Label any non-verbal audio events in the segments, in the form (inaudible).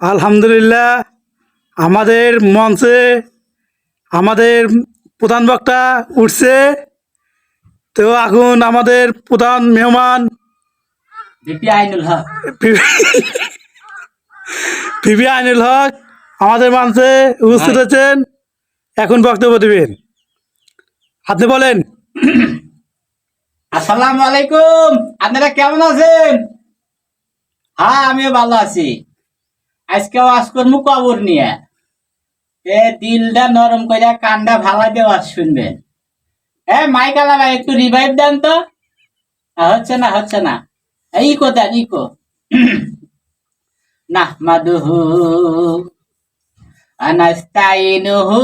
আলহামদুলিল্লাহ আমাদের মঞ্চে আমাদের প্রধান বক্তা উঠছে। তো এখন আমাদের প্রধান মেহমান বিপি আইনুল হক। (laughs) পিবি আইনুল হক আমাদের মঞ্চে উপস্থিত হ্যাঁ। হচ্ছেন এখন বক্তব্য দেবেন। আপনি বলেন। আসসালামু আলাইকুম। আপনারা কেমন আছেন? হ্যাঁ আমিও ভালো আছি। আজকে ওয়াজ করবো কবর নিয়ে এ দিলটা নরম করে কান্ডা ভালা দিয়ে ওয়াজ শুনবেন এ মাইকালা ভাই একটু রিভাইভ দেন তো আ, হচ্ছে না হচ্ছে না এই ইকো দেন ইকো না মাদুহু আনাস্তাইনুহু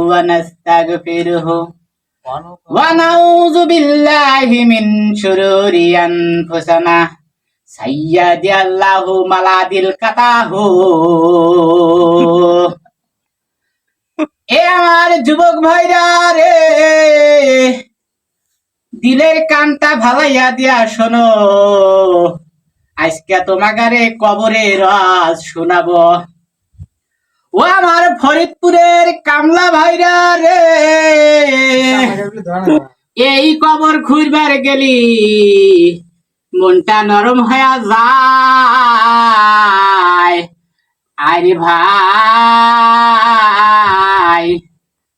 ওয়ানাস্তাগফিরুহু ونعوذ بالله من شرور أنفسنا সাইয়াদি মালাদিল কাতাহু। এ আমার যুবক ভাইরা রে দিলের কানটা ভালাইয়া দিয়া শোনো। আজকে তোমাগারে কবরে রাজ শোনাবো। ও আমার ফরিদপুরের কামলা ভাইরা রে এই কবর খুঁজবার গেলি। মনটা নরম হয়ে যায়। আরে ভাই,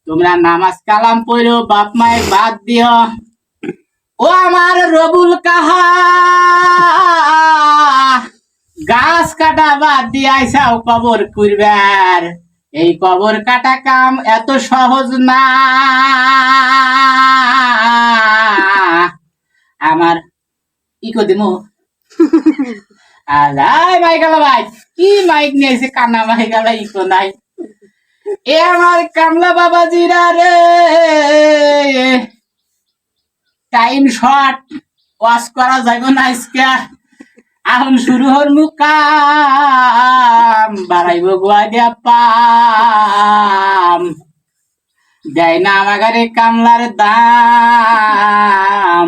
তোমরা নামাজ কালাম পড়ো, বাপ মায়ের বাদ দিও। ও আমার রবুল কাহা গাছ কাটা বাদ দিয়ে আইসাও কবর করবার এই কবর কাটা কাম এত সহজ না। কি কো দিমু (laughs) ভাই কি মাইক নিয়েছে ইকো নাই। এ আমার কামলা বাবা জিরা রে। টাইম শর্ট ওয়াশ করা যাবে না আজকে। এখন শুরু হল মুকাম বাড়াইব গোয়া দিয়া পাম। দেয় না আমাগারে কামলার দাম।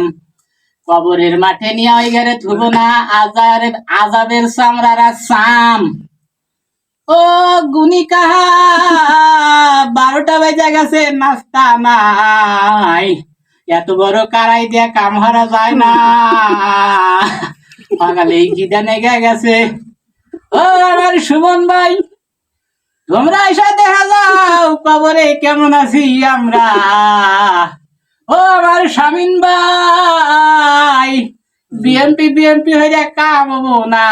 কবরের মাঠে নিয়ে ওই ঘরে থুবো না, আজার আজাদের চামড়ারা সাম ও গুনি কাহা বারোটা বেজে গেছে, নাস্তা নাই। এত বড় কারাই দিয়া কাম হারা যায় না। সকালে এই নেগে গেছে। ও আমার সুমন ভাই, তোমরা এসে দেখা যাও, কবরে কেমন আছি আমরা? ও আমার স্বামীন ভাই। বিএনপি বিএনপি হয়ে কাম হব না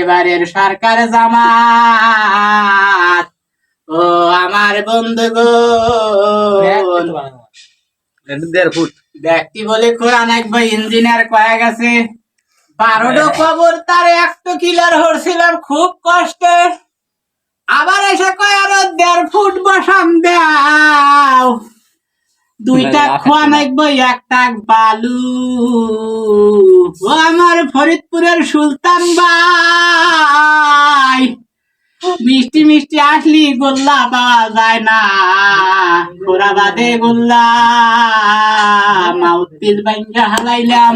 এবারের সরকার জামাত। ও আমার বন্ধু গো দেড় ফুট। ব্যক্তি বলে কোরআন একবার ইঞ্জিনিয়ার কয়া গেছে বারোটো কবর তার একটু কিলার হরছিলাম খুব কষ্টে। আবার এসে কয় আরও দেড় ফুট বসান দাও। দুইটা খোয়া নাকবো একটা বালু। ও আমার ফরিদপুরের সুলতান ভাই। মিষ্টি মিষ্টি আসলি গোল্লা পাওয়া যায় না। ঘোরা বাদে গোল্লা। মাউথ পিস বাইঙ্গা হালাইলাম।